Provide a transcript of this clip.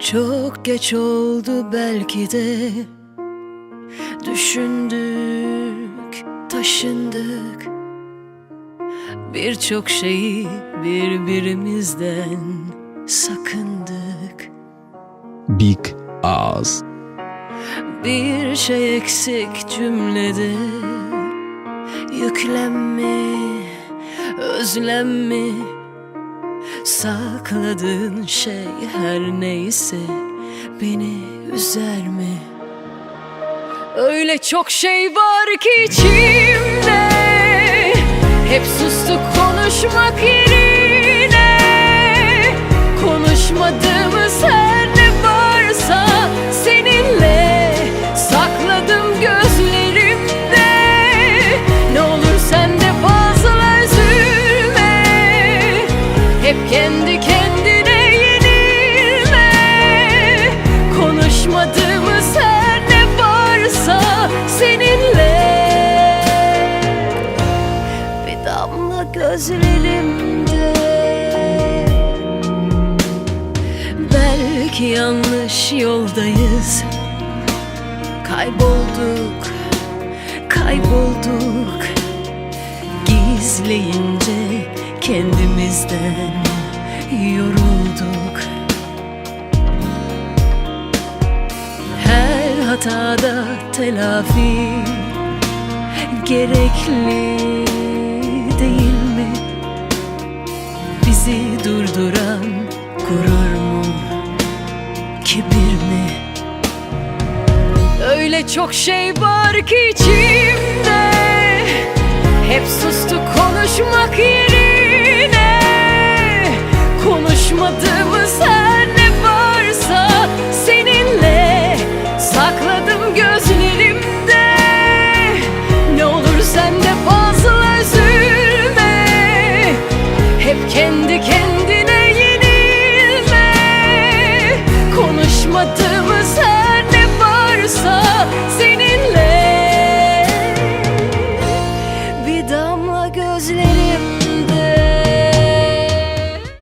Çok geç oldu belki de. Düşündük, taşındık. Birçok şeyi birbirimizden sakındık. Big Ağız Bir şey eksik cümlede. Yüklenme, özlem mi? Sakladığın şey her neyse Beni üzer mi? Öyle çok şey var ki içimde Hep sustuk konuşmak yerine kendi kendine yenilme. Konuşmadığımız her ne varsa Seninle. Bir damla gözlerimde. Belki yanlış yoldayız. Kaybolduk, kaybolduk. Gizleyince kendimizden yorulduk Her hatada telafi gerekli değil mi? Bizi durduran gurur mu, kibir mi? Öyle çok şey var ki içimde Hep sustuk konuşmak yerine